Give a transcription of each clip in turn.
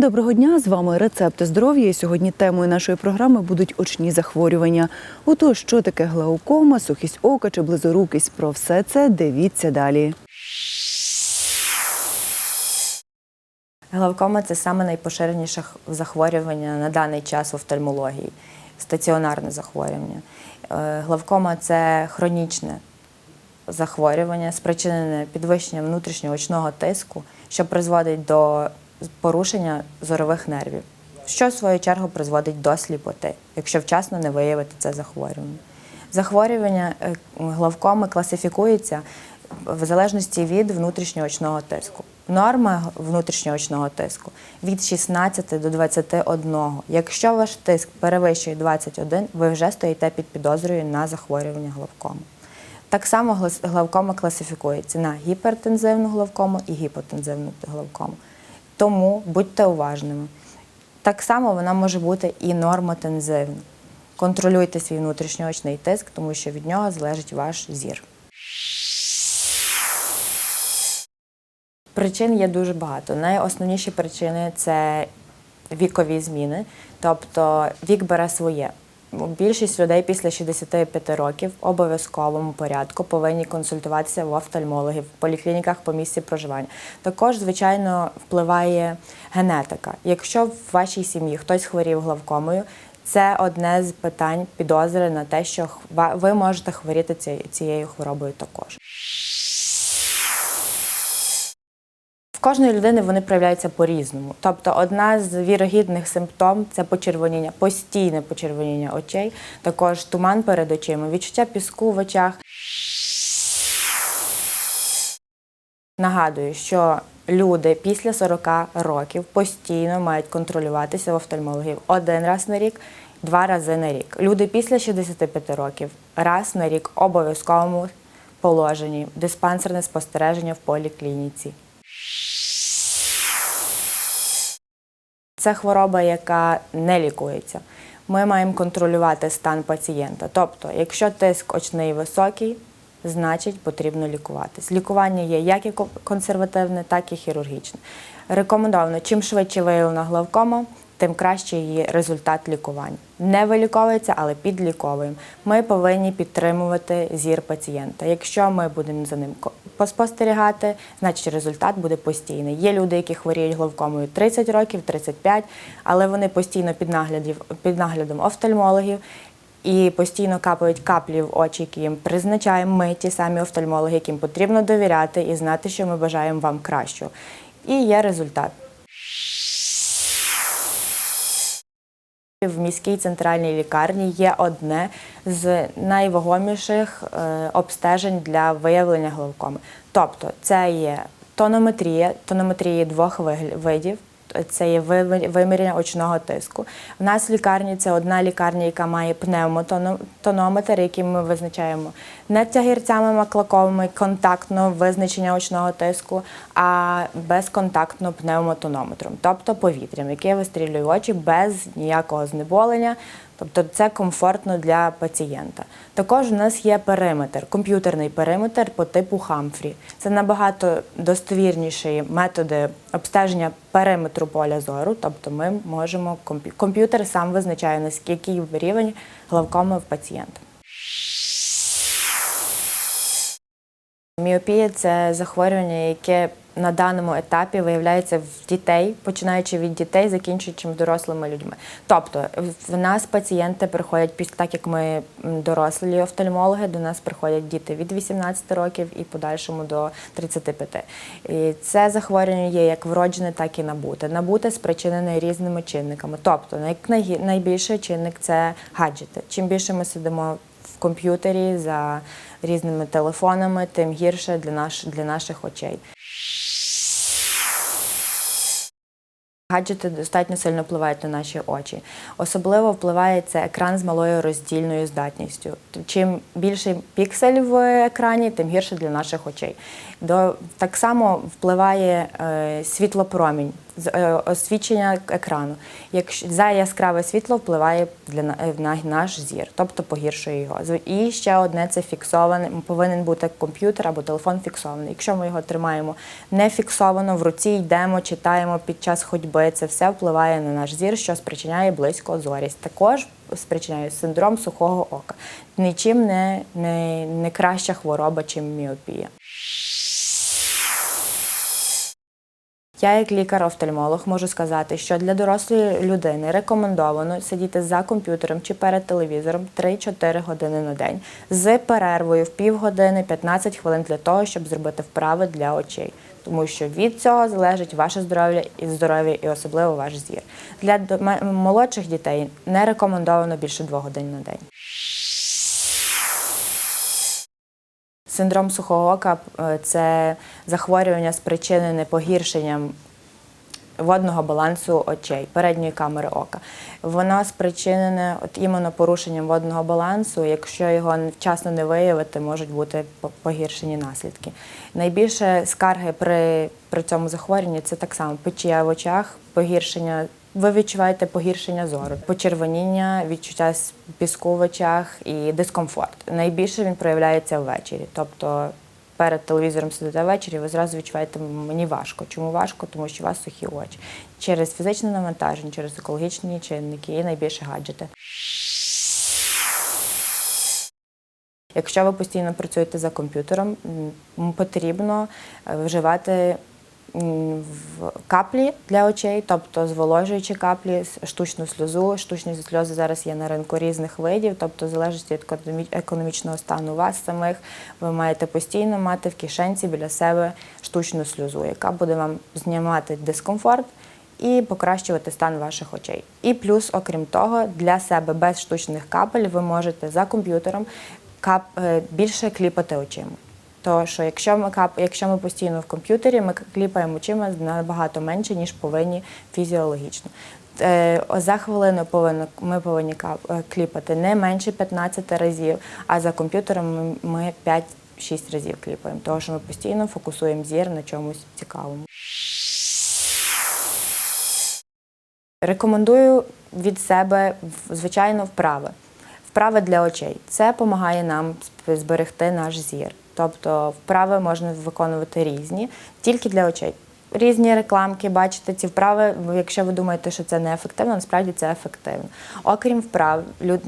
Доброго дня! З вами рецепти здоров'я. І сьогодні темою нашої програми будуть очні захворювання. Отож, що таке глаукома, сухість ока чи близорукість? Про все це дивіться далі. Главкома це саме найпоширеніше захворювання на даний час в офтальмології, стаціонарне захворювання. Е, Главкома це хронічне захворювання, спричинене підвищенням внутрішнього очного тиску, що призводить до порушення зорових нервів, що в свою чергу призводить до сліпоти, якщо вчасно не виявити це захворювання. Захворювання е, главкоми класифікується в залежності від внутрішнього очного тиску. Норма внутрішнього очного тиску від 16 до 21. Якщо ваш тиск перевищує 21, ви вже стоїте під підозрою на захворювання главкоми. Так само главкома класифікується на гіпертензивну главкому і гіпотензивну главкому. Тому будьте уважними. Так само вона може бути і нормотензивна. Контролюйте свій внутрішньоочний тиск, тому що від нього залежить ваш зір. Причин є дуже багато. Найосновніші причини це вікові зміни, тобто вік бере своє. Більшість людей після 65 років в обов'язковому порядку повинні консультуватися в офтальмологів, в поліклініках по місці проживання. Також, звичайно, впливає генетика. Якщо в вашій сім'ї хтось хворів главкомою, це одне з питань підозри на те, що ви можете хворіти ці- цією хворобою також. Кожної людини вони проявляються по-різному. Тобто, одна з вірогідних симптом це почервоніння, постійне почервоніння очей, також туман перед очима, відчуття піску в очах. Нагадую, що люди після 40 років постійно мають контролюватися в офтальмологів один раз на рік, два рази на рік. Люди після 65 років раз на рік обов'язковому положенні диспансерне спостереження в поліклініці. Це хвороба, яка не лікується. Ми маємо контролювати стан пацієнта. Тобто, якщо тиск очний високий, значить потрібно лікуватись. Лікування є як і ко- консервативне, так і хірургічне. Рекомендовано, чим швидше виявлена главкома, тим краще її результат лікування. Не виліковується, але підліковуємо. Ми повинні підтримувати зір пацієнта. Якщо ми будемо за ним поспостерігати, значить результат буде постійний. Є люди, які хворіють главкомою 30 років, 35, але вони постійно під, наглядів, під наглядом офтальмологів і постійно капають каплі в очі, які їм призначаємо ми, ті самі офтальмологи, яким потрібно довіряти і знати, що ми бажаємо вам кращого. І є результат. В міській центральній лікарні є одне з найвагоміших е, обстежень для виявлення глаукоми. Тобто, це є тонометрія, тонометрії двох видів. Це є вимір- виміряння очного тиску. У нас в лікарні це одна лікарня, яка має пневмотонометр, який ми визначаємо не тягірцями маклаковими, контактно визначення очного тиску, а безконтактно пневмотонометром, тобто повітрям, яке вистрілює очі без ніякого знеболення. Тобто це комфортно для пацієнта. Також у нас є периметр, комп'ютерний периметр по типу Хамфрі. Це набагато достовірніші методи обстеження периметру поля зору. Тобто ми можемо комп'ютер сам визначає наскільки рівень главкоми в пацієнта. Міопія це захворювання, яке на даному етапі виявляється в дітей, починаючи від дітей, закінчуючи дорослими людьми. Тобто в нас пацієнти приходять після так, як ми дорослі офтальмологи, до нас приходять діти від 18 років і подальшому до 35. І це захворювання є як вроджене, так і набуте. Набуте спричинене різними чинниками. Тобто най- найбільший чинник це гаджети. Чим більше ми сидимо в комп'ютері за різними телефонами, тим гірше для, для наших очей. Гаджети достатньо сильно впливають на наші очі. Особливо впливає це екран з малою роздільною здатністю. Чим більше піксель в екрані, тим гірше для наших очей. До, так само впливає е, світлопромінь. Е, освітлення екрану. Якщо за яскраве світло впливає для на, е, наш зір, тобто погіршує його. І ще одне це фіксоване. Повинен бути комп'ютер або телефон фіксований. Якщо ми його тримаємо не фіксовано, в руці йдемо, читаємо під час ходьби, це все впливає на наш зір, що спричиняє близькозорість. Також спричиняє синдром сухого ока. Нічим не, не краща хвороба, чим міопія. Я, як лікар-офтальмолог, можу сказати, що для дорослої людини рекомендовано сидіти за комп'ютером чи перед телевізором 3-4 години на день з перервою в півгодини 15 хвилин для того, щоб зробити вправи для очей. Тому що від цього залежить ваше здоров'я і здоров'я, і особливо ваш зір. Для молодших дітей не рекомендовано більше 2 годин на день. Синдром сухого ока е, це захворювання, спричинене погіршенням водного балансу очей, передньої камери ока. Воно спричинене от іменно порушенням водного балансу. Якщо його вчасно не виявити, можуть бути погіршені наслідки. Найбільше скарги при, при цьому захворюванні це так само печія в очах, погіршення. Ви відчуваєте погіршення зору, почервоніння, відчуття піску в очах і дискомфорт. Найбільше він проявляється ввечері. Тобто перед телевізором сидите ввечері, ви зразу відчуваєте, мені важко. Чому важко? Тому що у вас сухі очі. Через фізичне навантаження, через екологічні чинники і найбільше гаджети. Якщо ви постійно працюєте за комп'ютером, потрібно е, вживати в каплі для очей, тобто зволожуючі каплі, штучну сльозу. Штучні сльози зараз є на ринку різних видів, тобто в залежності від економічного стану вас самих, ви маєте постійно мати в кишенці біля себе штучну сльозу, яка буде вам знімати дискомфорт і покращувати стан ваших очей. І плюс, окрім того, для себе без штучних капель ви можете за комп'ютером е, більше кліпати очима. То що якщо ми кап, якщо ми постійно в комп'ютері, ми кліпаємо очима набагато менше, ніж повинні фізіологічно. Е, За хвилину повинно, ми повинні е, кліпати не менше 15 разів, а за комп'ютером ми- ми 5-6 разів кліпаємо, тому що ми постійно фокусуємо зір на чомусь цікавому. Рекомендую від себе звичайно вправи. Вправи для очей. Це допомагає нам зберегти наш зір. Тобто вправи можна виконувати різні, тільки для очей. Різні рекламки, бачите, ці вправи, якщо ви думаєте, що це не ефективно, насправді це ефективно. Окрім вправ,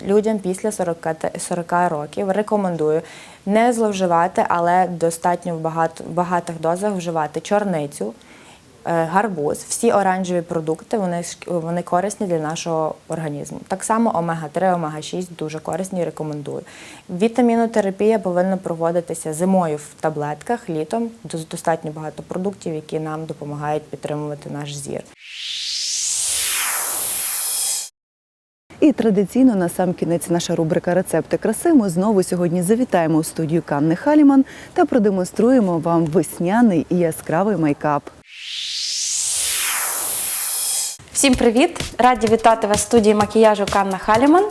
людям після 40, 40 років рекомендую не зловживати, але достатньо в багатих дозах вживати чорницю, гарбуз, всі оранжеві продукти вони, вони корисні для нашого організму. Так само омега-3, омега-6 дуже корисні і рекомендую. Вітамінотерапія повинна проводитися зимою в таблетках, літом. Достатньо багато продуктів, які нам допомагають підтримувати наш зір. І традиційно на сам кінець наша рубрика Рецепти краси. Ми знову сьогодні завітаємо у студію Канни Халіман та продемонструємо вам весняний і яскравий мейкап. Всім привіт! Раді вітати вас в студії макіяжу Канна Халіман.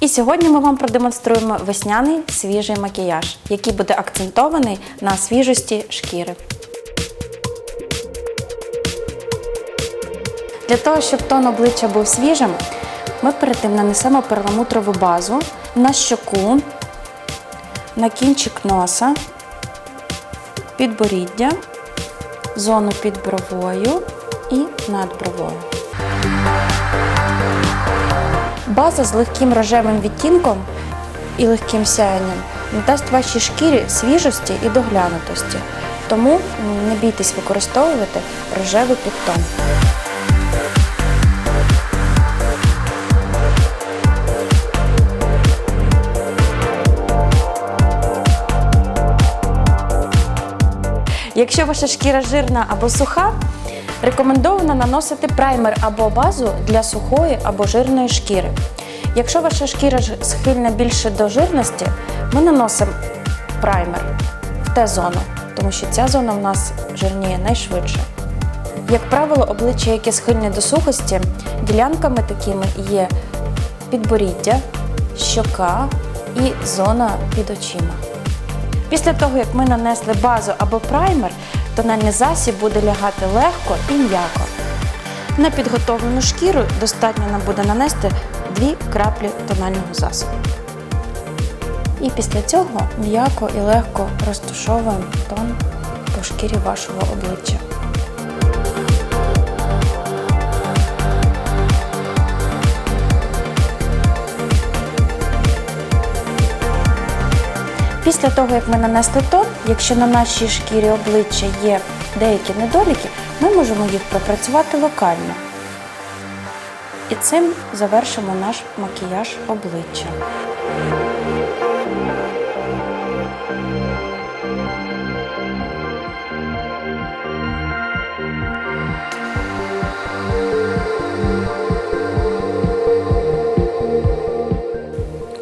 І сьогодні ми вам продемонструємо весняний свіжий макіяж, який буде акцентований на свіжості шкіри. Для того, щоб тон обличчя був свіжим, ми перед тим нанесемо перламутрову базу на щоку, на кінчик носа, підборіддя, зону під бровою і над бровою. База з легким рожевим відтінком і легким сяєнням надасть вашій шкірі свіжості і доглянутості. Тому не бійтесь використовувати рожевий підтон. Якщо ваша шкіра жирна або суха, рекомендовано наносити праймер або базу для сухої або жирної шкіри. Якщо ваша шкіра схильна більше до жирності, ми наносимо праймер в Т-зону, тому що ця зона в нас жирніє найшвидше. Як правило, обличчя, яке схильне до сухості, ділянками такими є підборіддя, щока і зона під очима. Після того, як ми нанесли базу або праймер, тональний засіб буде лягати легко і м'яко. На підготовлену шкіру достатньо нам буде нанести 2 краплі тонального засобу. І після цього м'яко і легко розтушовуємо тон по шкірі вашого обличчя. Після того, як ми нанесли тон, якщо на нашій шкірі обличчя є деякі недоліки, ми можемо їх пропрацювати локально. І цим завершимо наш макіяж обличчя.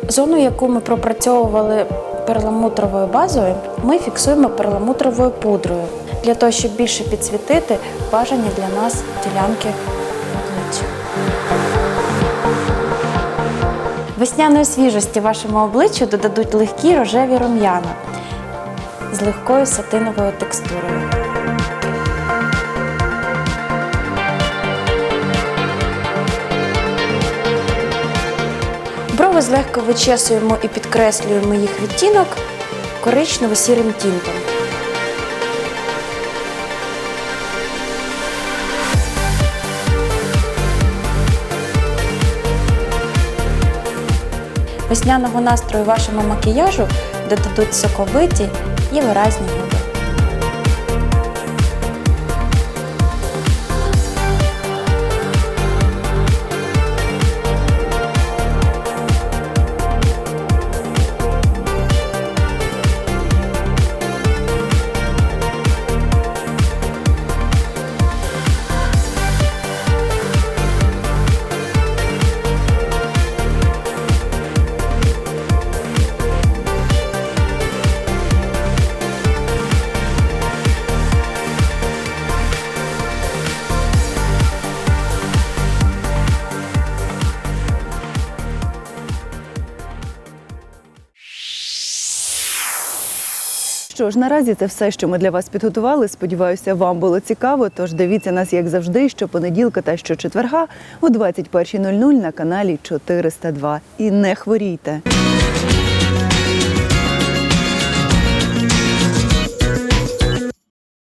Зону, яку ми пропрацьовували перламутровою базою, ми фіксуємо перламутровою пудрою для того, щоб більше підсвітити бажані для нас ділянки обличчя. Весняної свіжості вашому обличчю додадуть легкі рожеві рум'яна з легкою сатиновою текстурою. Брови злегка вичесуємо і підкреслюємо їх відтінок коричнево-сірим тінтом. Весняного настрою вашому макіяжу додадуть соковиті і виразні губи. Що ж, наразі це все, що ми для вас підготували. Сподіваюся, вам було цікаво. Тож дивіться нас, як завжди, щопонеділка та щочетверга о 21.00 на каналі 402. І не хворійте.